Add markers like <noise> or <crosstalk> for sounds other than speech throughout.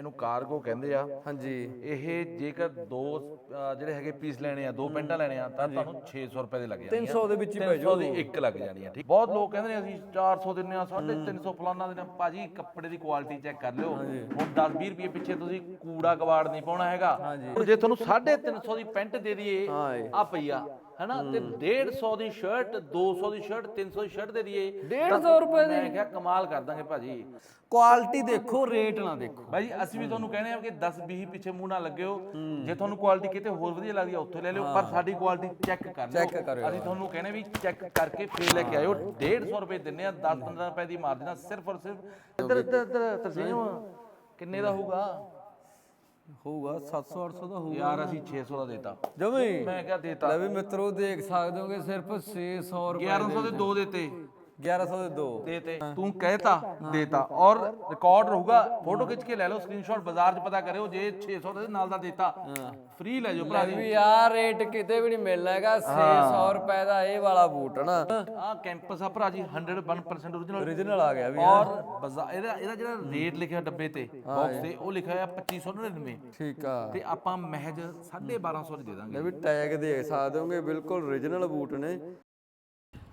ਇਹਨੂੰ ਕਾਰਗੋ ਕਹਿੰਦੇ ਆ। ਹਾਂਜੀ। ਇਹ ਜੇਕਰ ਦੋ ਜਿਹੜੇ ਹੈਗੇ ਪੀਸ ਲੈਣੇ ਆ ਦੋ ਪੈਂਟਾਂ ਲੈਣੇ ਆ ਤਾਂ ਤੁਹਾਨੂੰ 600 ਰੁਪਏ ਦੇ ਲੱਗ ਜਾਣਗੇ। 300 ਦੇ ਵਿੱਚ ਹੀ ਪੈ 300 ਦੀ ਇੱਕ ਲੱਗ ਜਾਣੀ ਆ ਠੀਕ? ਬਹੁਤ ਲੋਕ ਕਹਿੰਦੇ ਨੇ ਅਸੀਂ 400 ਦਿੰਨੇ ਆ 350 ਫਲਾਨਾ ਦਿੰਨੇ। ਆ ਭਾਜੀ ਕੱਪੜੇ ਦੀ ਕੁਆਲਿਟੀ ਚੈੱਕ ਕਰ ਲਿਓ। ਹੁਣ 10 20 ਰੁਪਏ ਪਿੱਛੇ ਤੁਸੀਂ ਕੂੜਾ ਕਵਾੜ ਨਹੀਂ ਪਾਉਣਾ ਹੈਗਾ। ਹੁਣ ਜੇ ਤੁਹਾਨੂੰ 350 ਦੀ ਪੈਂਟ ਦੇ ਦਈਏ ਹਾਂ ਜੀ। ਆ। ਪਈਆ ਹੈਨਾ? ਤੇ 150 ਦੀ ਸ਼ਰਟ 200 ਦੀ ਸ਼ਰਟ 300 ਦੀ ਸ਼ਰਟ ਦੇ ਦਈਏ। 150 ਰੁਪਏ ਦੀ। ਮੈਂ ਕਿਹਾ ਕਮਾਲ ਕਰ ਦਾਂਗੇ ਭਾਜੀ। ਕੁਆਲਿਟੀ ਦੇਖੋ ਰੇਟ ਨਾ ਦੇਖੋ। ਭਾਈ ਜੀ, ਅਸੀਂ ਵੀ ਤੁਹਾਨੂੰ ਕਹਿੰਦੇ ਆ ਕਿ 10 20 ਪਿੱਛੇ ਮੂੰਹ ਨਾ ਲੱਗਿਓ। ਜੇ ਤੁਹਾਨੂੰ ਕੁਆਲਿਟੀ ਕਿਤੇ ਹੋਰ ਵਧੀਆ ਲੱਗਦੀ ਆ ਉੱਥੇ ਲੈ ਲਿਓ। ਪਰ ਸਾਡੀ ਕੁਆਲਿਟੀ ਚੈੱਕ ਕਰ ਲਿਓ। ਅਸੀਂ ਤੁਹਾਨੂੰ ਕਹਿੰਦੇ ਵੀ ਚੈੱਕ ਕਰਕੇ ਫੇਰ ਲੈ ਕੇ ਆਇਓ। 150 ਰੁਪਏ ਦਿੰਨੇ ਆ 10 15 ਰੁਪਏ ਦੀ ਮਾਰਜਨ ਸਿਰਫ ਔਰ ਸਿਰਫ। ਇੱਧਰ ਇੱਧਰ ਇੱਧਰ ਤਰਸੇਮ ਕਿੰਨੇ ਦਾ ਹੋਊਗਾ? ਹੋਊਗਾ 700 800 ਦਾ ਹੋਊਗਾ। ਯਾਰ ਅਸੀਂ 600 ਦਾ ਦੇਤਾ। ਜਮੀ? ਮੈਂ ਕਿਹਾ ਦੇਤਾ। ਲੈ ਵੀ ਮਿੱਤਰੋ ਦੇਖ ਸਕਦੇ ਹੋਗੇ ਸਿਰਫ 600 ਰੁਪਏ 1100 ਦੇ ਦੋ ਦੇਤੇ। 1100 ਦੇ ਦੋ ਦੇਤੇ ਤੂੰ ਕਹਿਤਾ ਦੇਤਾ ਔਰ ਰਿਕਾਰਡ ਰਹੂਗਾ ਫੋਟੋ ਖਿੱਚ ਕੇ ਲੈ ਲਓ ਸਕਰੀਨਸ਼ਾਟ ਬਾਜ਼ਾਰ 'ਚ ਪਤਾ ਕਰਿਓ ਜੇ 600 ਦੇ ਨਾਲ ਦਾ ਦੇਤਾ ਫ੍ਰੀ ਲੈ ਜਾਓ ਭਰਾ ਜੀ ਵੀ ਆ ਰੇਟ ਕਿਤੇ ਵੀ ਨਹੀਂ ਮਿਲਣਾ ਹੈਗਾ 600 ਰੁਪਏ ਦਾ ਇਹ ਵਾਲਾ ਬੂਟ ਨਾ ਆ ਕੈਂਪਸ ਆ ਭਰਾ ਜੀ 101% origignal origignal ਆ ਗਿਆ ਵੀ ਔਰ ਬਾਜ਼ਾਰ ਇਹਦਾ ਇਹਦਾ ਜਿਹੜਾ ਰੇਟ ਲਿਖਿਆ ਡੱਬੇ ਤੇ ਬਾਕਸ ਤੇ ਉਹ ਲਿਖਿਆ ਹੋਇਆ 2599 ਠੀਕ ਆ ਤੇ ਆਪਾਂ ਮਹਿਜ 1250 ਦੀ ਦੇ ਦਾਂਗੇ ਲੈ ਵੀ ਟੈਗ ਦੇਖ ਸਕਦੇ ਹੋਗੇ ਬਿਲਕੁਲ origignal ਬੂਟ ਨੇ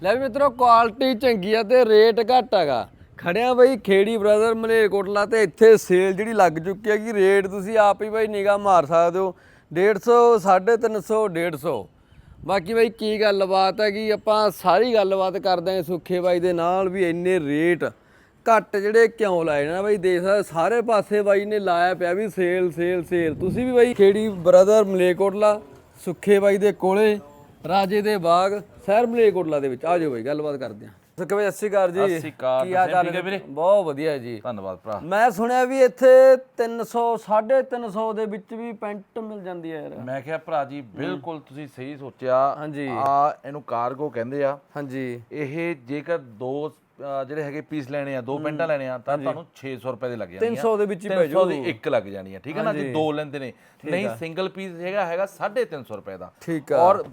ਲੈ ਵੀ ਮਿੱਤਰੋ ਕੁਆਲਿਟੀ ਚੰਗੀ ਆ ਤੇ ਰੇਟ ਘੱਟ ਹੈਗਾ। ਖੜਿਆ ਬਈ, ਖੇੜੀ ਬ੍ਰਦਰ ਮਲੇਰਕੋਟਲਾ ਤੇ ਇੱਥੇ ਸੇਲ ਜਿਹੜੀ ਲੱਗ ਚੁੱਕੀ ਹੈਗੀ ਰੇਟ ਤੁਸੀਂ ਆਪ ਹੀ ਬਈ ਨਿਗਾਹ ਮਾਰ ਸਕਦੇ ਹੋ। 150 350 150 ਬਾਕੀ ਬਾਈ ਕੀ ਗੱਲਬਾਤ ਹੈਗੀ, ਆਪਾਂ ਸਾਰੀ ਗੱਲਬਾਤ ਕਰਦੇ ਹਾਂ ਸੁੱਖੇ ਬਾਈ ਦੇ ਨਾਲ ਵੀ ਇੰਨੇ ਰੇਟ ਘੱਟ ਜਿਹੜੇ ਕਿਉਂ ਲਾਏ ਨਾ ਬਾਈ, ਦੇਖ ਸਕਦੇ ਸਾਰੇ ਪਾਸੇ ਬਾਈ ਨੇ ਲਾਇਆ ਪਿਆ ਵੀ ਸੇਲ ਸੇਲ ਸੇਲ ਤੁਸੀਂ ਵੀ ਬਾਈ ਖੇੜੀ ਬ੍ਰਦਰ ਮਲੇਰਕੋਟਲਾ, ਸੁੱਖੇ ਬਾਈ ਦੇ ਕੋਲੇ ਰਾਜੇ ਦੇ ਬਾਗ ਸ਼ਹਿਰ ਮਲੇਰਕੋਟਲਾ ਦੇ ਵਿੱਚ। ਆ ਜਾਓ ਬਾਈ ਗੱਲਬਾਤ ਕਰਦੇ ਹਾਂ ਸੁੱਖੇ ਬਾਈ ਸਤਿ ਸ਼੍ਰੀ ਅਕਾਲ ਜੀ। ਸਤਿ ਸ਼੍ਰੀ ਅਕਾਲ, ਕੀ ਹਾਲ ਚਾਲ ਠੀਕ ਹੈ ਵੀਰੇ? ਬਹੁਤ ਵਧੀਆ ਜੀ। ਧੰਨਵਾਦ ਭਰਾ। ਮੈਂ ਸੁਣਿਆ ਵੀ ਇੱਥੇ 300 350 ਦੇ ਵਿੱਚ ਵੀ ਪੈਂਟ ਮਿਲ ਜਾਂਦੀ ਹੈ ਯਾਰ। ਮੈਂ ਕਿਹਾ ਭਰਾ ਜੀ ਬਿਲਕੁਲ ਤੁਸੀਂ ਸਹੀ ਸੋਚਿਆ। ਹਾਂਜੀ। ਆ ਇਹਨੂੰ ਕਾਰਗੋ ਕਹਿੰਦੇ ਆ। ਹਾਂਜੀ। ਇਹ ਜੇਕਰ ਦੋ ਅਹ, ਜਿਹੜੇ ਹੈਗੇ ਪੀਸ ਲੈਣੇ ਆ ਦੋ ਪੈਂਟਾਂ ਲੈਣੇ ਆ ਤਾਂ ਤੁਹਾਨੂੰ 600 ਰੁਪਏ ਦੇ ਲੱਗ ਜਾਣਗੇ 300 ਦੇ ਵਿੱਚ ਹੀ ਪੈ 300 ਦੀ ਇੱਕ ਲੱਗ ਜਾਣੀ ਹੈ ਠੀਕ ਹੈ ਨਾ? ਜੇ। ਦੋ ਲੈਂਦੇ ਨੇ ਨਹੀਂ ਸਿੰਗਲ ਪੀਸ ਹੈਗਾ ਹੈਗਾ 350 ਰੁਪਏ ਦਾ। ਠੀਕ ਆ। ਔਰ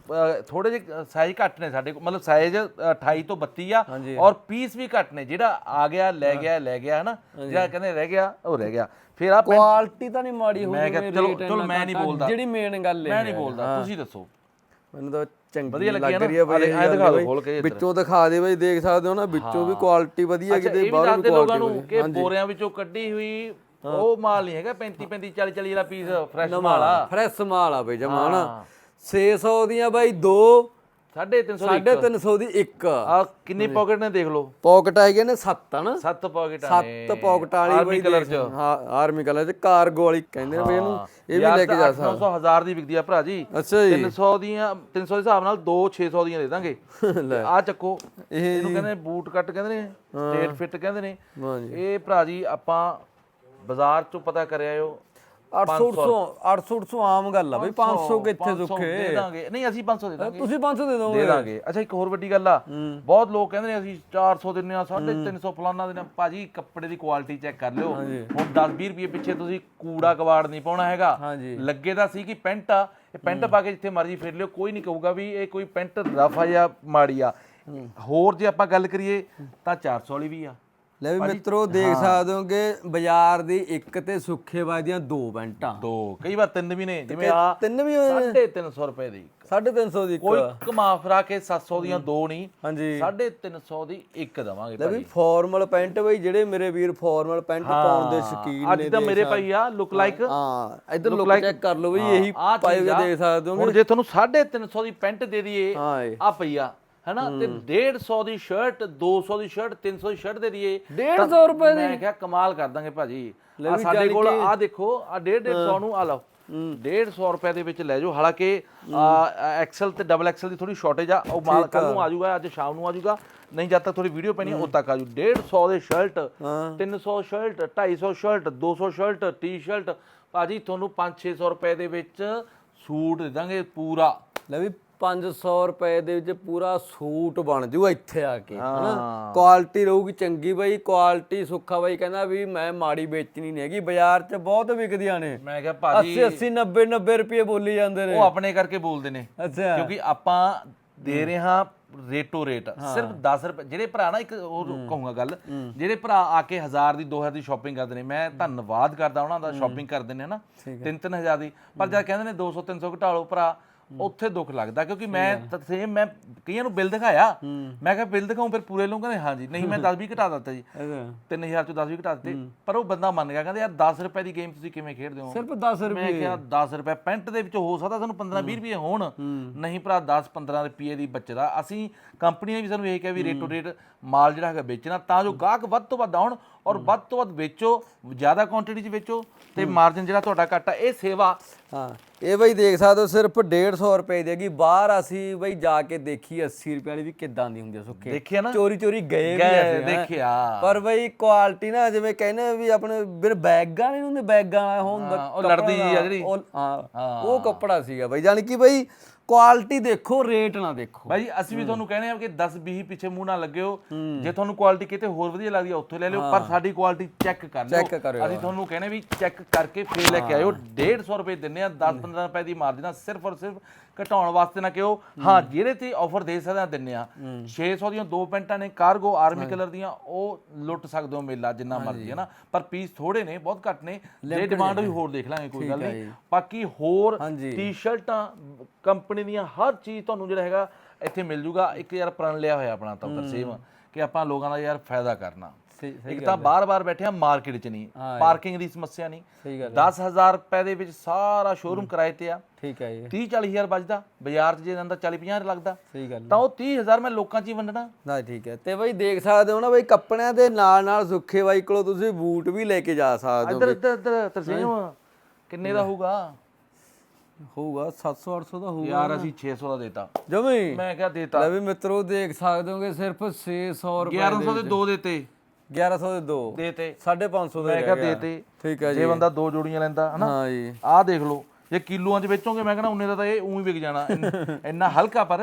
ਥੋੜੇ ਜਿਹੇ ਸਾਈਜ਼ ਘੱਟ ਨੇ ਸਾਡੇ ਕੋਲ ਮਤਲਬ ਸਾਈਜ਼ 28 ਤੋਂ 32 ਆ। ਔਰ ਪੀਸ ਵੀ ਘੱਟ ਨੇ ਜਿਹੜਾ ਆ ਗਿਆ ਲੈ ਗਿਆ ਲੈ ਗਿਆ ਹਨਾ? ਜਿਹੜਾ ਕਹਿੰਦੇ ਰਹਿ ਗਿਆ ਉਹ ਰਹਿ ਗਿਆ। ਫਿਰ ਆ ਪੈਂਟ ਕੁਆਲਿਟੀ ਤਾਂ ਨਹੀਂ ਮਾੜੀ ਹੋਊਗੀ ਮੈਂ ਕਿਹਾ, ਚਲੋ- ਮੈਂ ਨਹੀਂ ਆ। ਬੋਲਦਾ। ਜਿਹੜੀ ਮੇਨ ਗੱਲ ਹੈ ਮੈਂ ਨਹੀਂ ਬੋਲਦਾ ਤੁਸੀਂ ਦੱਸੋ। ਮੈਨੂੰ ਤਾਂ ਚੰਗੀ ਲੱਗੀ ਰਹੀ ਹੈ? ਬਈ ਐਂ ਦਿਖਾ ਦਿਓ ਖੋਲ ਕੇ। ਵਿੱਚੋਂ ਦਿਖਾ ਦੇ ਬਈ ਦੇਖ ਸਕਦੇ ਹੋ ਨਾ ਵਿੱਚੋਂ ਵੀ ਕੁਆਲਿਟੀ ਵਧੀਆ ਕਿਤੇ ਬਾਹਰੋਂ ਵੀ ਲੋਕਾਂ ਕੁਆਲਿਟੀ ਨੂੰ ਕਿ ਬੋਰਿਆਂ ਵਿੱਚੋਂ ਕੱਢੀ ਹੋਈ ਉਹ ਮਾਲ ਨਹੀਂ ਹੈਗਾ 35 35 40 40 ਜਿਹੜਾ ਪੀਸ ਫਰੈਸ਼ ਮਾਲ ਆ। ਫਰੈਸ਼ ਮਾਲ ਆ ਬਈ ਜਮਾ ਨਾ। 600 ਦੀਆਂ ਬਾਈ ਦੋ 350 ਦੀ 350 ਦੀ ਇੱਕ। ਆ ਕਿੰਨੀ ਪਾਕਟ ਨੇ ਦੇਖ ਲਓ। ਪਾਕਟ ਹੈਗੇ ਨੇ 7 ਹਨ? ਸੱਤ ਪਾਕਟਾਂ ਨੇ ਸੱਤ ਪਾਕਟਾਂ ਵਾਲੀ ਬਈ ਕਲਰ ਚ। ਹਾਂ ਆਰਮੀ ਕਲਰ ਚ ਕਾਰਗੋ ਵਾਲੀ ਕਹਿੰਦੇ ਨੇ ਇਹਨੂੰ। ਇਹ ਵੀ ਲੈ ਕੇ ਜਾ ਸਕਦਾ। 900 ਹਜ਼ਾਰ ਦੀ ਵਿਕਦੀ ਆ ਭਰਾ ਜੀ। ਅੱਛਾ ਜੀ। 300 ਦੀਆਂ 300 ਦੇ ਹਿਸਾਬ ਨਾਲ 2 600 ਦੀਆਂ ਦੇ ਦਾਂਗੇ। <laughs> ਲੈ। ਆ ਚੱਕੋ। ਇਹ ਇਹਨੂੰ ਕਹਿੰਦੇ ਬੂਟ ਕੱਟ ਕਹਿੰਦੇ ਨੇ। ਸਟੇਟ ਫਿੱਟ ਕਹਿੰਦੇ ਨੇ। ਇਹ ਭਰਾ ਜੀ ਆਪਾਂ ਬਾਜ਼ਾਰ ਚੋਂ ਪਤਾ ਕਰਿਆ ਆਇਓ 800 800 ਆਮ ਗੱਲ ਆ ਬਈ 500 ਕਿੱਥੇ 500 ਸੁੱਖੇ? ਦੇ ਦਾਂਗੇ। ਨਹੀਂ ਅਸੀਂ 500 ਦੇ ਦਾਂਗੇ। ਤੁਸੀਂ 500 ਦੇ ਦੇ ਦੋਗੇ। ਦਾਂਗੇ। ਅੱਛਾ ਇੱਕ ਹੋਰ ਵੱਡੀ ਗੱਲ ਆ। ਬਹੁਤ ਲੋਕ ਕਹਿੰਦੇ ਨੇ ਅਸੀਂ 400 ਦਿੰਨੇ ਆ 350 ਫਲਾਨਾ ਦਿੰਨੇ ਭਾਜੀ ਕੱਪੜੇ ਦੀ ਕੁਆਲਿਟੀ ਚੈੱਕ ਕਰ ਲਿਓ। ਹੁਣ 10 20 ਰੁਪਏ ਪਿੱਛੇ ਤੁਸੀਂ ਕੂੜਾ ਕਵਾੜ ਨਹੀਂ ਪਾਉਣਾ ਹੈਗਾ। ਲੱਗੇ ਤਾਂ ਸੀ ਕਿ ਪੈਂਟ ਆ। ਇਹ ਪੈਂਟ ਪਾ ਕੇ ਜਿੱਥੇ ਮਰਜ਼ੀ ਫਿਰ ਲਿਓ। ਕੋਈ ਨਹੀਂ ਕਹੂਗਾ ਵੀ ਇਹ ਕੋਈ ਪੈਂਟ ਰਫ ਜਾਂ ਮਾੜੀ ਆ। ਹੋਰ ਜੇ ਆਪਾਂ ਗੱਲ ਕਰੀਏ ਤਾਂ 400 ਵਾਲੀ ਵੀ ਆ। ਲੈ ਵੀ ਮਿੱਤਰੋ ਦੇਖ ਸਕਦੇ ਹੋ ਕਿ ਬਾਜ਼ਾਰ ਦੀ ਇੱਕ ਤੇ ਸੁੱਖੇ ਬਾਈ ਦੀਆਂ ਦੋ ਪੈਂਟਾਂ। ਦੋ ਕਈ ਵਾਰ ਤਿੰਨ ਵੀ ਨੇ ਜਿਵੇਂ ਆ ਤਿੰਨ ਵੀ ਹੋਏ ਨੇ। 350 ਰੁਪਏ ਦੀ 350 ਦੀ ਇੱਕ। ਕੋਈ ਕਮਾ ਫਰਾ ਕੇ 700 ਦੀਆਂ ਦੋ ਨਹੀਂ ਹਾਂਜੀ। 350 ਦੀ ਇੱਕ ਦਵਾਂਗੇ ਲੈ ਵੀ ਫਾਰਮਲ ਪੈਂਟ ਬਈ ਜਿਹੜੇ ਮੇਰੇ ਵੀਰ ਫਾਰਮਲ ਪੈਂਟ ਪਾਉਣ ਦੇ ਸ਼ੌਕੀਨ ਅੱਜ ਨੇ ਤਾਂ ਮੇਰੇ ਭਾਈ ਆ ਲੁੱਕ ਲਾਈਕ ਹਾਂ ਇਧਰ ਲੁੱਕ ਚੈੱਕ ਕਰ ਲਓ ਬਈ ਇਹੀ ਪਾਏ। ਦੇਖ ਸਕਦੇ ਹੋ। ਹੁਣ ਜੇ ਤੁਹਾਨੂੰ 350 ਦੀ ਪੈਂਟ ਦੇ ਦਈਏ ਆ। ਪਈਆ ਹੈਨਾ? ਤੇ 150 ਦੀ ਸ਼ਰਟ 200 ਦੀ ਸ਼ਰਟ 300 ਦੀ ਸ਼ਰਟ ਦੇ ਦਈਏ 150 ਰੁਪਏ ਦੀ? ਮੈਂ ਕਿਹਾ ਕਮਾਲ ਕਰ ਦਾਂਗੇ ਭਾਜੀ। ਆ ਸਾਡੇ ਕੋਲ ਆ ਦੇਖੋ ਆ 150 ਨੂੰ ਆ ਲਓ। 150 ਰੁਪਏ ਦੇ ਵਿੱਚ ਲੈ ਜਾਓ। ਹਾਲਾਂਕਿ ਐਕਸਲ ਤੇ ਡਬਲ ਐਕਸਲ ਦੀ ਥੋੜੀ ਸ਼ਾਰਟੇਜ ਆ। ਉਹ ਮਾਲ ਕੱਲ ਨੂੰ ਆ ਜਾਊਗਾ ਅੱਜ ਸ਼ਾਮ ਨੂੰ ਆ ਜਾਊਗਾ। ਨਹੀਂ ਜਦ ਤੱਕ ਥੋੜੀ ਵੀਡੀਓ ਪੈਣੀ ਉਦ ਤੱਕ ਆ ਜੂ 150 ਦੇ shirt 300 shirt 250 shirt 200 shirt t-shirt ਭਾਜੀ ਤੁਹਾਨੂੰ 5-600 ਰੁਪਏ ਦੇ ਵਿੱਚ ਸੂਟ ਦੇ ਦਾਂਗੇ ਪੂਰਾ। ਲੈ ਵੀ 500 ਰੁਪਏ ਦੇ ਵਿੱਚ ਪੂਰਾ ਸੂਟ ਬਣ ਜੂ ਇੱਥੇ ਆ ਕੇ ਹਨਾ। ਕੁਆਲਿਟੀ ਰਹੂਗੀ ਚੰਗੀ ਬਈ ਕੁਆਲਿਟੀ ਸੁੱਖਾ ਬਾਈ ਕਹਿੰਦਾ ਵੀ ਮੈਂ ਮਾੜੀ ਵੇਚਣੀ ਨਹੀਂ ਹੈਗੀ ਬਾਜ਼ਾਰ 'ਚ ਬਹੁਤ ਵਿਕਦੀਆਂ ਨੇ। ਮੈਂ ਕਿਹਾ ਭਾਜੀ 80 80 90 90 ਰੁਪਏ ਬੋਲੀ ਜਾਂਦੇ ਨੇ। ਉਹ ਆਪਣੇ ਕਰਕੇ ਬੋਲਦੇ ਨੇ। ਅੱਛਾ। ਕਿਉਂਕਿ ਆਪਾਂ ਦੇ ਰਹੇ ਹਾਂ ਰੇਟੋ ਰੇਟ। ਸਿਰਫ 10 ਰੁਪਏ ਜਿਹੜੇ ਭਰਾ ਨਾ ਇੱਕ ਹੋਰ ਕਹੂੰਗਾ ਗੱਲ ਜਿਹੜੇ ਭਰਾ ਆ ਕੇ 1000 ਦੀ 2000 ਦੀ ਸ਼ਾਪਿੰਗ ਕਰਦੇ ਨੇ ਮੈਂ ਧੰਨਵਾਦ ਕਰਦਾ ਉਹਨਾਂ ਦਾ ਸ਼ਾਪਿੰਗ ਕਰਦੇ ਨੇ ਨਾ 3-3000 ਦੀ। ਪਰ ਜਦ ਕਹਿੰਦੇ ਨੇ 200 300 ਘਟਾ ਲਓ ਭਰਾ ਉੱਥੇ ਦੁੱਖ ਲੱਗਦਾ ਕਿਉਂਕਿ ਮੈਂ ਸੇਮ ਮੈਂ ਕਈਆਂ ਨੂੰ ਬਿੱਲ ਦਿਖਾਇਆ। ਮੈਂ ਕਿਹਾ ਬਿੱਲ ਦਿਖਾਉਂ ਫਿਰ ਪੂਰੇ ਲਊਂ ਕਹਿੰਦੇ ਹਾਂਜੀ ਨਹੀਂ ਮੈਂ 10 20 ਘਟਾ ਦਿੱਤਾ ਜੀ। ਅੱਛਾ। 3000 ਚੋਂ 10 ਵੀ ਘਟਾ ਦਿੱਤੇ। ਪਰ ਉਹ ਬੰਦਾ ਮੰਨ ਗਿਆ ਕਹਿੰਦੇ ਯਾਰ 10 ਰੁਪਏ ਦੀ ਗੇਮ ਤੁਸੀਂ ਕਿਵੇਂ ਖੇਡਦੇ ਹੋ? ਸਿਰਫ 10 ਮੈਂ ਕਿਹਾ 10 ਰੁਪਏ ਪੈਂਟ ਦੇ ਵਿੱਚ ਹੋ ਸਕਦਾ ਸਾਨੂੰ 15 20 ਰੁਪਏ ਹੋਣ। ਨਹੀਂ ਭਰਾ 10 15 ਰੁਪਏ ਦੀ ਬਚਦਾ। ਅਸੀਂ ਕੰਪਨੀ ਨੇ ਵੀ ਸਾਨੂੰ ਇਹ ਕਿਹਾ ਵੀ ਰੇਟੋ ਰੇਟ ਮਾਲ ਜਿਹੜਾ ਹੈਗਾ ਵੇਚਣਾ ਤਾਂ ਜੋ ਗਾਹਕ ਵੱਧ ਤੋਂ ਵੱਧ ਆਉਣ। ਔਰ ਵੱਧ ਤੋਂ ਵੱਧ ਵੇਚੋ ਜ਼ਿਆਦਾ ਕੁਆਂਟੀਟੀ 'ਚ ਵੇਚੋ ਤੇ ਮਾਰਜਨ ਜਿਹੜਾ ਤੁਹਾਡਾ ਘੱਟ ਇਹ ਸੇਵਾ ਹਾਂ ਇਹ ਬਈ ਦੇਖ ਸਕਦੇ ਹੋ ਸਿਰਫ 150 ਰੁਪਏ ਦੀ ਹੈਗੀ ਬਾਹਰ ਅਸੀਂ ਬਈ ਜਾ ਕੇ ਦੇਖੀ 80 ਰੁਪਏ ਵਾਲੀ ਵੀ ਕਿੱਦਾਂ ਦੀ ਹੁੰਦੀ ਆ ਸੁੱਕੇ ਦੇਖਿਆ ਨਾ ਚੋਰੀ ਚੋਰੀ ਗਏ ਵੀ ਗਏ, ਅਸੀਂ ਹੈਂ। ਦੇਖਿਆ। ਪਰ ਬਈ ਕੁਆਲਿਟੀ ਨਾ ਜਿਵੇਂ ਕਹਿੰਦੇ ਆ ਵੀ ਆਪਣੇ ਬਿਨ ਬੈਗਾਂ ਨਹੀਂ ਹੁੰਦੇ ਬੈਗਾਂ ਵਾਲਾ ਹੁੰਦਾ ਹਾਂ, ਉਹ ਲੜਦੀ ਆ ਜਿਹੜੀ। ਉਹ- ਹਾਂ ਉਹ ਕੱਪੜਾ ਸੀਗਾ ਬਈ ਜਾਨੀ ਕਿ ਬਈ ਕੁਆਲਿਟੀ ਦੇਖੋ ਰੇਟ ਨਾ ਦੇਖੋ। ਭਾਈ ਅਸੀਂ ਵੀ ਤੁਹਾਨੂੰ ਕਹਿੰਦੇ ਆ ਕਿ 10 20 ਪਿੱਛੇ ਮੂੰਹ ਨਾ ਲੱਗਿਓ। ਜੇ ਤੁਹਾਨੂੰ ਕੁਆਲਿਟੀ ਕਿਤੇ ਹੋਰ ਵਧੀਆ ਲੱਗਦੀ ਆ ਉੱਥੋਂ ਲੈ ਲਿਓ ਪਰ ਸਾਡੀ ਕੁਆਲਿਟੀ ਚੈੱਕ ਕਰ ਲਿਓ। Check ਕਰਿਓ। ਅਸੀਂ ਤੁਹਾਨੂੰ ਕਹਿੰਦੇ ਵੀ ਚੈੱਕ ਕਰਕੇ ਫੇਰ ਲੈ ਕੇ ਆਇਓ। 150 ਰੁਪਏ ਦਿੰਨੇ ਆ 10 15 ਰੁਪਏ ਦੀ ਮਾਰਜਨ ਆ ਸਿਰਫ ਔਰ ਸਿਰਫ ਘਟਾਉਣ ਵਾਸਤੇ ਨਾ ਕਿਉਂ ਹਾਂ। ਜਿਹੜੇ ਤੇ ਆਫਰ ਦੇ ਸਕਦੇ ਆ ਦਿੰਨੇ ਆ। 600 ਦੀਆਂ ਦੋ ਪੈਂਟਾਂ ਨੇ ਕਾਰਗੋ ਆਰਮੀ ਕਲਰ ਦੀਆਂ ਉਹ ਲੁੱਟ ਸਕਦੇ ਹੋ ਮੇਲਾ ਜਿੰਨਾ ਮਰਜ਼ੀ ਹੈ ਨਾ ਪਰ ਪੀਸ ਥੋੜੇ ਨੇ ਬਹੁਤ ਘੱਟ ਨੇ। ਜੇ ਡਿਮਾਂਡ ਹੋਈ ਹੋਰ ਦੇਖ ਲਾਂਗੇ ਕੋਈ ਗੱਲ ਨਹੀਂ। ਬਾਕੀ ਹੋਰ ਹਾਂਜੀ। ਟੀ-ਸ਼ਰਟਾਂ ਕੰਪਨੀ ਦੀਆਂ ਹਰ ਚੀਜ਼ ਤੁਹਾਨੂੰ ਜਿਹੜਾ ਹੈਗਾ ਇੱਥੇ ਮਿਲ ਜੂਗਾ। ਇੱਕ ਯਾਰ ਪ੍ਰਣ ਲਿਆ ਹੋਇਆ ਆਪਣਾ ਤਾਂ ਤਰਸੇਮ ਕਿ ਆਪਾਂ ਲੋਕਾਂ ਦਾ ਯਾਰ ਫਾਇਦਾ ਕਰਨਾ। ਇੱਕ ਤਾਂ ਬਾਰ-ਬਾਰ ਬੈਠੇ ਆ ਮਾਰਕੀਟ 'ਚ ਨਹੀਂ। ਪਾਰਕਿੰਗ ਦੀ ਸਮੱਸਿਆ ਨਹੀਂ। ਸਹੀ ਗੱਲ 10000 ਰੁਪਏ ਦੇ ਵਿੱਚ ਸਾਰਾ ਸ਼ੋਰੂਮ ਕਿਰਾਏ ਤੇ ਆ। ਠੀਕ ਹੈ ਜੀ। 30 40000 ਬਚਦਾ ਬਾਜ਼ਾਰ 'ਚ ਜੇ ਜਾਂਦਾ 40 50 ਲੱਗਦਾ। ਸਹੀ ਗੱਲ ਤਾਂ ਉਹ 30000 ਮੈਂ ਲੋਕਾਂ 'ਚ ਹੀ ਵੰਡਣਾ। ਨਾ ਠੀਕ ਹੈ। ਤੇ ਬਈ ਦੇਖ ਸਕਦੇ ਹੋ ਨਾ ਬਈ ਕੱਪੜਿਆਂ ਦੇ ਨਾਲ ਨਾਲ ਸੁੱਖੇ ਬਾਈ ਕੋਲੋਂ ਤੁਸੀਂ ਬੂਟ ਵੀ ਲੈ ਕੇ ਜਾ ਸਕਦੇ ਹੋ ਇੱਧਰ ਇੱਧਰ ਤਰਸੇਮ ਕਿੰਨੇ ਦਾ ਹੋਊਗਾ? ਹੋਊਗਾ 700 800 ਦਾ ਹੋਊਗਾ। ਯਾਰ ਅਸੀਂ 600 ਦਾ ਦੇਤਾ। ਜਮੀ? ਮੈਂ ਕਿਹਾ ਦੇਤਾ। ਲੈ ਵੀ ਮਿੱਤਰੋ ਦੇਖ ਸਕਦੇ ਹੋਗੇ ਸਿਰਫ 600 ਰੁਪਏ 1100 ਦੇ ਦੋ ਦੇਤੇ। 1100 ਦੇ ਦੋ। ਦੇਤੇ। 550 ਦੇ ਮੈਂ ਕਿਹਾ ਦੇਤੇ। ਠੀਕ ਹੈ ਜੀ ਜੇ। ਬੰਦਾ ਦੋ ਜੋੜੀਆਂ ਲੈਂਦਾ ਹਨਾ? ਹਾਂ ਜੀ। ਆਹ ਦੇਖ ਲਓ ਜੇ ਕਿਲੋਆਂ 'ਚ ਵੇਚੋਗੇ ਮੈਂ ਕਹਿੰਦਾ ਉਨੇ ਦਾ ਤਾਂ ਇਹ ਉਂ ਹੀ ਵਿਕ ਜਾਣਾ। ਇੰਨ- <laughs> ਹਲਕਾ ਪਰ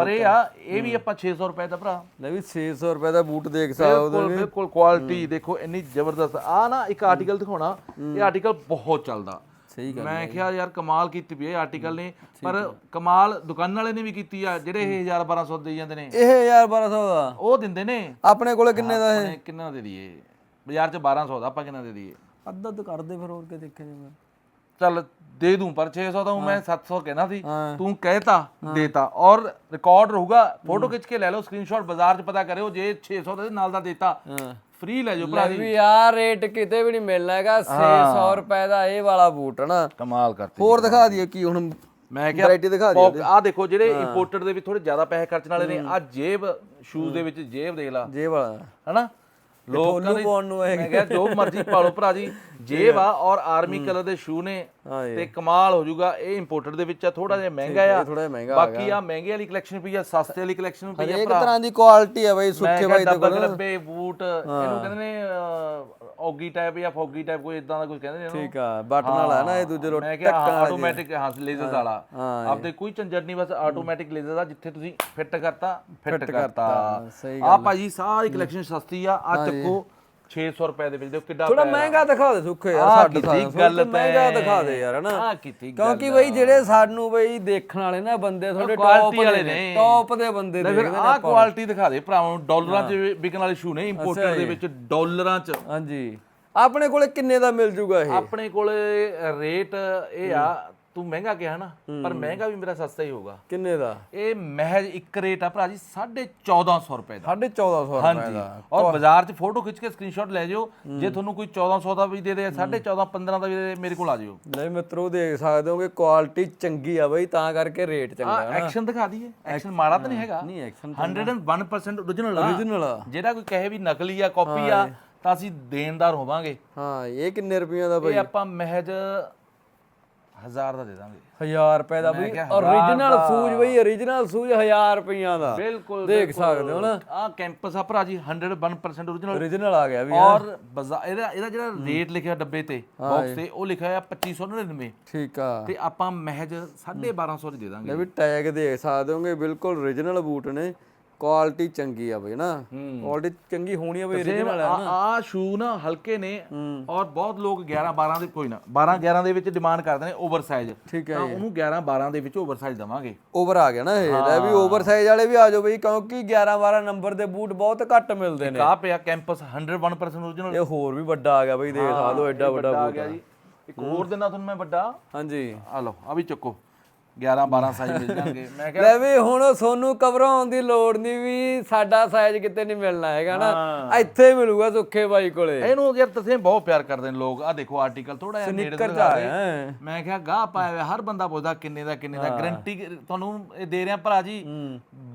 ਪਰ ਇਹ ਆ ਇਹ ਵੀ ਆਪਾਂ 600 ਰੁਪਏ ਦਾ ਭਰਾ। ਲੈ ਵੀ 600 ਰੁਪਏ ਦਾ ਬੂਟ ਦੇਖ ਸਕਦੇ ਹੋ ਬਿਲਕੁਲ ਬਿਲਕੁਲ ਕੁਆਲਿਟੀ ਦੇਖੋ ਇੰਨੀ ਜ਼ਬਰਦਸਤ। ਆ ਨਾ ਇੱਕ ਆਰਟੀਕਲ ਦਿਖਾਉਣਾ ਇਹ ਆਰਟੀਕਲ ਬਹੁਤ ਚੱਲਦਾ। ਸਹੀ ਗੱਲ ਮੈਂ ਕਿਹਾ ਯਾਰ ਕਮਾਲ ਕੀਤੀ ਵੀ ਇਹ ਆਰਟੀਕਲ ਨੇ ਪਰ ਕਮਾਲ ਦੁਕਾਨ ਵਾਲੇ ਨੇ ਵੀ ਕੀਤੀ ਆ ਜਿਹੜੇ ਇਹ 1000 1200 ਦੇ ਜਾਂਦੇ ਨੇ। ਇਹ ਯਾਰ 1200 ਦਾ? ਉਹ ਦਿੰਦੇ ਨੇ। ਆਪਣੇ ਕੋਲੇ ਕਿੰਨੇ ਦਾ ਇਹ? ਕਿੰਨਾ ਦੇ ਦਈਏ? ਬਾਜ਼ਾਰ 'ਚ 1200 ਦਾ ਆਪਾਂ ਕਿੰਨਾ ਦੇ ਦਈਏ? ਅੱਧਾ ਅੱਧ ਕਰਦੇ ਫਿਰ ਹੋਰ ਕੀ ਦੇਖਿਆ ਜਾਵੇ। ਚੱਲ ਦੇ ਦੂੰ ਪਰ 600 ਤਾਂ ਮੈਂ 700 ਕਹਿਣਾ ਸੀ। ਤੂੰ ਕਹਿਤਾ ਦੇਤਾ। ਔਰ ਰਿਕਾਰਡ ਰਹੂਗਾ ਫੋਟੋ ਖਿੱਚ ਕੇ ਲੈ ਲਓ ਸਕਰੀਨਸ਼ਾਟ ਬਾਜ਼ਾਰ 'ਚ ਪਤਾ ਕਰਿਓ ਜੇ 600 ਦੇ ਨਾਲ ਦਾ ਦੇਤਾ ਫ੍ਰੀ ਲੈ ਜਾਓ ਭਰਾ ਲੈ ਵੀ ਯਾਰ ਰੇਟ ਕਿਤੇ ਵੀ ਨਹੀਂ ਮਿਲਣਾ ਹੈਗਾ 600 ਰੁਪਏ ਦਾ ਇਹ ਵਾਲਾ ਬੂਟ ਨਾ ਕਮਾਲ ਕਰਤੇ ਹੋਰ ਦਿਖਾ ਦਈਏ ਕੀ ਹੁਣ ਮੈਂ ਕਿਹਾ ਵੈਰਾਈਟੀ ਦਿਖਾ ਦਿਓ ਆ ਦੇਖੋ ਜਿਹੜੇ ਇੰਪੋਰਟਡ ਦੇ ਵਿੱਚ ਥੋੜੇ ਜ਼ਿਆਦਾ ਪੈਸੇ ਖਰਚਣ ਵਾਲੇ ਨੇ ਆ ਜੇਬ ਸ਼ੂਜ਼ ਦੇ ਵਿੱਚ ਜੇਬ ਦੇਖ ਲਾ। ਜੇ ਵਾਲਾ। ਹਨਾ? ਲੋਕਾਂ ਦੇ ਪਾਉਣ ਨੂੰ ਮੈਂ ਕਿਹਾ ਜੋ ਮਰਜ਼ੀ ਪਾ ਲਓ ਭਰਾ ਜੀ ਜੇਬ ਆ ਔਰ ਆਰਮੀ ਕਲਰ ਦੇ ਸ਼ੂ ਨੇ ਤੇ ਕਮਾਲ ਹੋ ਜਾਊਗਾ। ਇਹ ਇੰਪੋਰਟਡ ਦੇ ਵਿੱਚ ਆ ਥੋੜਾ ਜਿਹਾ ਮਹਿੰਗਾ ਆ। ਥੋੜਾ ਜਿਹਾ ਮਹਿੰਗਾ ਬਾਕੀ ਆ ਮਹਿੰਗੇ ਵਾਲੀ ਕਲੈਕਸ਼ਨ ਪਈ ਆ ਸਸਤੇ ਵਾਲੀ ਕਲੈਕਸ਼ਨ ਪਈ ਆ ਹਰੇਕ ਤਰ੍ਹਾਂ ਦੀ ਕੁਆਲਿਟੀ ਹੈ ਬਈ ਕਿਹਾ ਬਾਈ ਦੇ ਕੋਲ। ਗਲੱਬੇ ਬੂਟ ਇਹਨੂੰ ਕਹਿੰਦੇ ਨੇ ਔਗੀ ਟਾਈਪ ਜਾਂ ਫੌਗੀ ਟਾਈਪ ਕੋਈ ਇਦਾਂ ਦਾ ਕੁਝ ਕਹਿੰਦੇ ਨੇ ਠੀਕ ਆ ਬਟਨ ਵਾਲਾ ਹੈ ਨਾ ਇਹ ਦੂਜੇ ਲੋਟ ਮੈਂ ਕਿਹਾ ਆਟੋਮੈਟਿਕ ਹਾਂ ਲੇਜ਼ਰ ਵਾਲਾ। ਆਪਦੇ ਕੋਈ ਝੰਜਟ ਨਹੀਂ ਬਸ ਆਟੋਮੈਟਿਕ ਲੇਜ਼ਰ ਦਾ ਜਿੱਥੇ ਤੁਸੀਂ ਫਿੱਟ ਕਰਤਾ ਫਿੱਟ ਕਰਤਾ। ਆ। ਭਾਜੀ ਸਾਰੀ ਕਲੈਕਸ਼ਨ ਸਸਤੀ ਆ ਆ ਚੱਕੋ 600 ਰੁਪਏ ਦੇ ਵਿੱਚ। ਦੇਖੋ ਕਿੱਡਾ ਥੋੜਾ ਮਹਿੰਗਾ ਦਿਖਾ ਦੇ ਸੁੱਖੇ ਯਾਰ ਸਾਡੇ ਕੀਤੀ ਸਾਹ ਗੱਲ ਮਹਿੰਗਾ। ਦਿਖਾ ਦੇ ਯਾਰ ਹਨਾ? ਆਹ ਕੀਤੀ ਗੱਲ ਕਿਉਂਕਿ ਬਈ ਜਿਹੜੇ ਸਾਨੂੰ ਬਈ ਦੇਖਣ ਵਾਲੇ ਨਾ ਬੰਦੇ ਥੋੜੇ ਟੌਪ ਵਾਲੇ ਨੇ। ਨੇ। ਟੌਪ ਦੇ ਬੰਦੇ ਦੇਖਦੇ ਆਹ ਕੁਆਲਿਟੀ ਦਿਖਾ ਦੇ ਭਰਾਵਾਂ ਨੂੰ ਡਾਲਰਾਂ 'ਚ ਵਿਕਣ ਵਾਲੇ ਸ਼ੂ ਨੇ ਇੰਪੋਰਟਡ ਦੇ ਵਿੱਚ ਡਾਲਰਾਂ 'ਚ। ਹਾਂਜੀ। ਆਪਣੇ ਕੋਲੇ ਕਿੰਨੇ ਦਾ ਮਿਲ ਜੂਗਾ ਇਹ? ਆਪਣੇ ਕੋਲੇ ਰੇਟ ਇਹ ਆ ਤੂੰ ਮਹਿੰਗਾ ਕਿਹਾ ਨਾ ਪਰ ਮਹਿੰਗਾ ਵੀ ਮੇਰਾ ਸਸਤਾ ਹੀ ਹੋਊਗਾ। ਕਿੰਨੇ ਦਾ? ਇਹ ਮਹਿਜ ਇੱਕ ਰੇਟ ਆ ਭਰਾ ਜੀ 1450 ਰੁਪਏ ਦਾ। 1450 ਰੁਪਏ ਹਾਂਜੀ। ਦਾ। ਔਰ ਬਾਜ਼ਾਰ 'ਚ ਫੋਟੋ ਖਿੱਚ ਕੇ ਸਕਰੀਨਸ਼ਾਟ ਲੈ ਜਿਓ ਜੇ ਤੁਹਾਨੂੰ ਕੋਈ 1400 ਦਾ ਵੀ ਦੇ ਦੇ 14.5 15 ਦਾ ਵੀ ਦੇ ਮੇਰੇ ਕੋਲ ਆ ਜਿਓ। ਲੈ ਮਿੱਤਰੋ ਦੇਖ ਸਕਦੇ ਹੋਗੇ ਕੁਆਲਿਟੀ ਚੰਗੀ ਆ ਬਈ ਤਾਂ ਕਰਕੇ ਰੇਟ ਚੰਗਾ ਆ ਐਕਸ਼ਨ ਦਿਖਾ ਦਈਏ। ਐਕਸ਼ਨ ਮਾੜਾ ਤਾਂ ਨਹੀਂ ਹੈਗਾ। ਨਹੀਂ ਐਕਸ਼ਨ 101% origignal ਆ। Origignal ਆ। ਜਿਹੜਾ ਕੋਈ ਕਹੇ ਵੀ ਨਕਲੀ ਆ ਕਾਪੀ ਆ ਤਾਂ ਅਸੀਂ ਦੇਣਦਾਰ ਹੋਵਾਂਗੇ। ਹਾਂ ਇਹ ਕਿੰਨੇ ਰੁਪਈਆਂ ਦਾ ਬਈ? ਇਹ ਆਪਾਂ ਮਹਿਜ 1000 ਦਾ ਦੇ ਦਾਂਗੇ। 1000 ਰੁਪਏ ਦਾ ਬਈ origignal ਸੂਜ ਬਈ origignal ਸੂਜ 1000 ਰੁਪਈਆਂ ਦਾ। ਬਿਲਕੁਲ ਦੇਖ ਸਕਦੇ ਹੋ ਨਾ। ਆ ਕੈਂਪਸ ਆ ਭਰਾ ਜੀ 101% origignal origignal ਆ ਗਿਆ ਵੀ ਔਰ ਇਹਦਾ ਇਹਦਾ ਜਿਹੜਾ ਰੇਟ ਲਿਖਿਆ ਡੱਬੇ ਤੇ ਬਾਕਸ ਤੇ ਉਹ ਲਿਖਿਆ ਆ 2599 ਠੀਕ ਆ। ਤੇ ਆਪਾਂ ਮਹਿਜ 1250 ਚ ਦੇ ਦਾਂਗੇ। ਲੈ ਵੀ ਟੈਗ ਦੇਖ ਸਕਦੇ ਹੋਗੇ ਬਿਲਕੁਲ origignal ਬੂਟ ਨੇ। ਕੁਆਲਿਟੀ ਚੰਗੀ ਆ ਬਈ ਨਾ? ਕੁਆਲਿਟੀ ਚੰਗੀ ਹੋਣੀ ਆ ਬਈ original ਆ ਆ ਆ ਸ਼ੂ ਨਾ ਹਲਕੇ ਨੇ ਔਰ ਬਹੁਤ ਲੋਕ 11 12 ਦੇ ਕੋਈ ਨਾ 12 11 ਦੇ ਵਿੱਚ ਡਿਮਾਂਡ ਕਰਦੇ ਨੇ ਓਵਰ ਸਾਈਜ਼ ਠੀਕ ਹੈ ਤਾਂ ਉਹਨੂੰ 11 12 ਦੇ ਵਿੱਚ ਓਵਰ ਸਾਈਜ਼ ਦਵਾਂਗੇ। ਓਵਰ ਆ ਗਿਆ ਨਾ ਇਹ ਲੈ ਵੀ ਓਵਰ ਸਾਈਜ਼ ਵਾਲੇ ਵੀ ਆ ਜਾਓ ਬਈ ਕਿਉਂਕਿ 11 12 ਨੰਬਰ ਦੇ ਬੂਟ ਬਹੁਤ ਘੱਟ ਮਿਲਦੇ ਨੇ। ਆ ਪਿਆ ਕੈਂਪਸ 101% origignal ਇਹ ਹੋਰ ਵੀ ਵੱਡਾ ਆ ਗਿਆ ਬਈ ਦੇਖ ਆ ਲਓ ਐਡਾ ਵੱਡਾ ਆ ਬੂਟ ਗਿਆ ਜੀ। ਇੱਕ ਹੋਰ ਦਿਨਾ ਤੁਹਾਨੂੰ ਮੈਂ ਵੱਡਾ? ਹਾਂਜੀ। ਆ ਲਓ ਆ ਵੀ ਚੱਕੋ। 11 12 ਸਾਈਜ਼ ਮਿਲ ਜਾਣਗੇ। <laughs> ਮੈਂ ਕਿਹਾ ਲੈ ਵੀ ਹੁਣ ਸੋਨੂੰ ਘਬਰਾਉਣ ਦੀ ਲੋੜ ਨਹੀਂ ਵੀ ਸਾਡਾ ਸਾਈਜ਼ ਕਿਤੇ ਨਹੀਂ ਮਿਲਣਾ ਹੈਗਾ ਨਾ। ਇੱਥੇ ਮਿਲੂਗਾ ਸੁੱਖੇ ਬਾਈ ਕੋਲੇ। ਇਹਨੂੰ ਯਾਰ ਤੁਸੀਂ ਬਹੁਤ ਪਿਆਰ ਕਰਦੇ ਨੇ ਲੋਕ। ਆ ਦੇਖੋ ਆਰਟੀਕਲ ਥੋੜਾ ਜਿਹਾ ਨੇੜੇ ਦੇ। ਰਿਹਾ। ਹੈ। ਮੈਂ ਕਿਹਾ ਗਾਹ ਪਾਇਆ ਹੋਇਆ ਹਰ ਬੰਦਾ ਪੁੱਛਦਾ ਕਿੰਨੇ ਦਾ ਕਿੰਨੇ ਦਾ। ਗਾਰੰਟੀ ਤੁਹਾਨੂੰ ਇਹ ਦੇ ਰਿਹਾ ਭਰਾ ਜੀ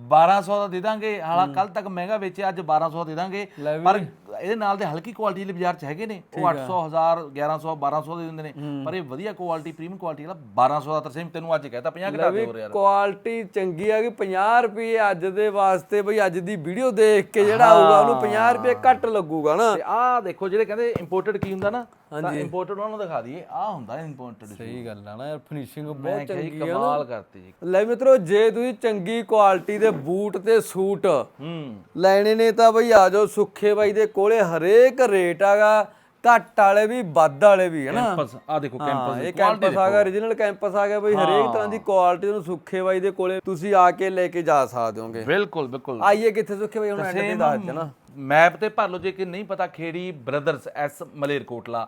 1200 ਦਾ ਦੇ ਦਾਂਗੇ। ਹਾਲਾ ਕੱਲ ਤੱਕ ਮਹਿੰਗਾ ਵੇਚਿਆ ਅੱਜ 1200 ਦੇ ਦਾਂਗੇ। ਪਰ ਇਹਦੇ ਨਾਲ ਦੇ ਹਲਕੀ ਕੁਆਲਿਟੀ ਵਾਲੇ ਬਾਜ਼ਾਰ ਚ ਹੈਗੇ ਨੇ। ਉਹ 800 1000 1100 1200 ਦੇ ਦਿੰਦੇ ਨੇ। ਪਰ ਇਹ ਵਧੀਆ ਕੁਆਲਿਟੀ ਪ੍ਰੀਮੀਅਮ ਕੁਆਲਿਟੀ ਵਾਲਾ 1200 ਦਾ ਤਰਸੇਮ ਤੈਨੂੰ ਅੱਜ ਕਹਿਤਾ 50 ਘਟਾ ਦੇ ਹੋ ਰਿਹਾ ਕੁਆਲਿਟੀ ਚੰਗੀ ਆ ਕਿ 50 ਰੁਪਏ ਅੱਜ ਦੇ ਵਾਸਤੇ ਬਈ ਅੱਜ ਦੀ ਵੀਡੀਓ ਦੇਖ ਕੇ ਜਿਹੜਾ ਆਊਗਾ ਉਹਨੂੰ 50 ਰੁਪਏ ਘੱਟ ਲੱਗੂਗਾ ਨਾ। ਆਹ ਦੇਖੋ ਜਿਹੜੇ ਕਹਿੰਦੇ ਇੰਪੋਰਟਡ ਕੀ ਹੁੰਦਾ ਨਾ ਤਾਂ ਇੰਪੋਰਟਡ ਉਹਨਾਂ ਨੂੰ ਦਿਖਾ ਦਈਏ। ਆਹ ਹੁੰਦਾ ਇੰਪੋਰਟਡ ਸਹੀ ਗੱਲ ਆ ਨਾ ਯਾਰ ਫਿਨਿਸ਼ਿੰਗ ਮੈਂ ਬਹੁਤ ਕਿਹਾ ਜੀ ਚੰਗੀ ਆ ਕਮਾਲ ਕਰਤੀ ਜੀ। ਲੈ ਮਿੱਤਰੋ ਜੇ ਤੁਸੀਂ ਚੰਗੀ ਕੁਆਲਿਟੀ ਦੇ ਬੂਟ ਤੇ ਸੂਟ ਹੂੰ। ਲੈਣੇ ਨੇ ਤਾਂ ਬਈ ਆ ਜਾਓ ਸੁੱਖੇ ਬਾਈ ਦੇ ਕੋਲੇ ਹਰੇਕ ਰੇਟ ਆਗਾ। ਘੱਟ ਵਾਲੇ ਵੀ ਵੱਧ ਵਾਲੇ ਵੀ ਹੈ ਨਾ? ਕੈਂਪਸ ਆ ਦੇਖੋ ਹਾਂ ਕੈਂਪਸ ਇਹ ਕੈਂਪਸ ਆ ਗਿਆ origignal ਕੈਂਪਸ ਆ ਗਿਆ ਬਈ ਹਰੇਕ ਤਰ੍ਹਾਂ ਦੀ ਕੁਆਲਿਟੀ ਨੂੰ ਸੁੱਖੇ ਬਾਈ ਦੇ ਕੋਲੇ ਤੁਸੀਂ ਆ ਕੇ ਲੈ ਕੇ ਜਾ ਸਕਦੇ ਹੋਗੇ। ਬਿਲਕੁਲ ਬਿਲਕੁਲ। ਆਈਏ ਕਿੱਥੇ ਸੁੱਖੇ ਬਾਈ ਹੁਣ ਐਂਡ ਤੇ ਦੱਸ ਦੇ ਨਾ ਮੈਪ ਤੇ ਭਰ ਲਓ ਜੇ ਕਿ ਨਹੀਂ ਪਤਾ ਖੇੜੀ ਬ੍ਰਦਰਸ ਐਸ ਮਲੇਰਕੋਟਲਾ।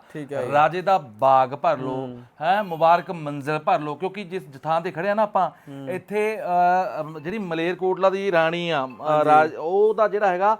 ਰਾਜੇ ਦਾ ਬਾਗ ਭਰ ਲਓ ਹੈ। ਮੁਬਾਰਕ ਮੰਜ਼ਿਲ ਭਰ ਲਓ ਕਿਉਂਕਿ ਜਿਸ ਥਾਂ ਤੇ ਖੜੇ ਆ ਨਾ ਆਪਾਂ ਇੱਥੇ ਜਿਹੜੀ ਮਲੇਰਕੋਟਲਾ ਦੀ ਰਾਣੀ ਆ ਰਾਜ ਉਹਦਾ ਜਿਹੜਾ ਹੈਗਾ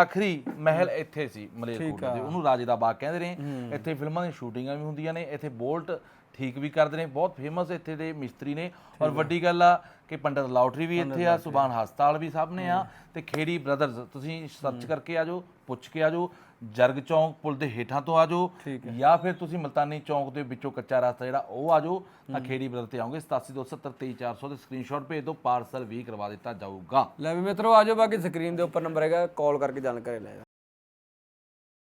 ਆਖਰੀ ਮਹਿਲ ਇੱਥੇ ਸੀ ਮਲੇਰਕੋਟਲਾ ਦੇ। ਉਹਨੂੰ ਰਾਜੇ ਦਾ ਬਾਗ ਕਹਿੰਦੇ ਨੇ। ਇੱਥੇ ਫਿਲਮਾਂ ਦੀਆਂ ਸ਼ੂਟਿੰਗਾਂ ਵੀ ਹੁੰਦੀਆਂ ਨੇ ਇੱਥੇ ਬੋਲਟ ਠੀਕ ਵੀ ਕਰਦੇ ਨੇ ਬਹੁਤ ਫੇਮਸ ਇੱਥੇ ਦੇ ਮਿਸਤਰੀ ਨੇ। ਔਰ ਵੱਡੀ ਗੱਲ ਆ ਕਿ ਪੰਡਤ ਲਾਟਰੀ ਵੀ ਇੱਥੇ ਆ ਸੁਬਾਨ ਹਸਪਤਾਲ ਵੀ ਸਾਹਮਣੇ ਆ ਤੇ ਖੇੜੀ ਬ੍ਰਦਰਸ ਤੁਸੀਂ ਸਰਚ ਕਰਕੇ ਆ ਜਾਓ ਪੁੱਛ ਕੇ ਆ ਜਾਓ ਜਰਗ ਚੌਂਕ ਪੁਲ ਦੇ ਹੇਠਾਂ ਤੋਂ ਆ ਜਾਓ ਜਾਂ ਫਿਰ ਤੁਸੀਂ ਮਲਤਾਨੀ ਚੌਂਕ ਦੇ ਵਿੱਚੋਂ ਕੱਚਾ ਰਸਤਾ ਜਿਹੜਾ ਉਹ ਆ ਜਾਓ ਤਾਂ ਖੇੜੀ ਬ੍ਰਦਰ ਤੇ ਆਓਗੇ 8727233400 ਦੇ ਸਕਰੀਨਸ਼ਾਟ ਭੇਜ ਦਿਓ ਪਾਰਸਲ ਵੀ ਕਰਵਾ ਦਿੱਤਾ ਜਾਊਗਾ। ਲੈ ਵੀ ਮਿੱਤਰੋ ਆਜੋ ਬਾਕੀ ਸਕਰੀਨ ਦੇ ਉੱਪਰ ਨੰਬਰ ਹੈਗਾ ਕਾਲ ਕਰਕੇ ਜਾਣਕਾਰੀ ਲੈ ਜਾਓ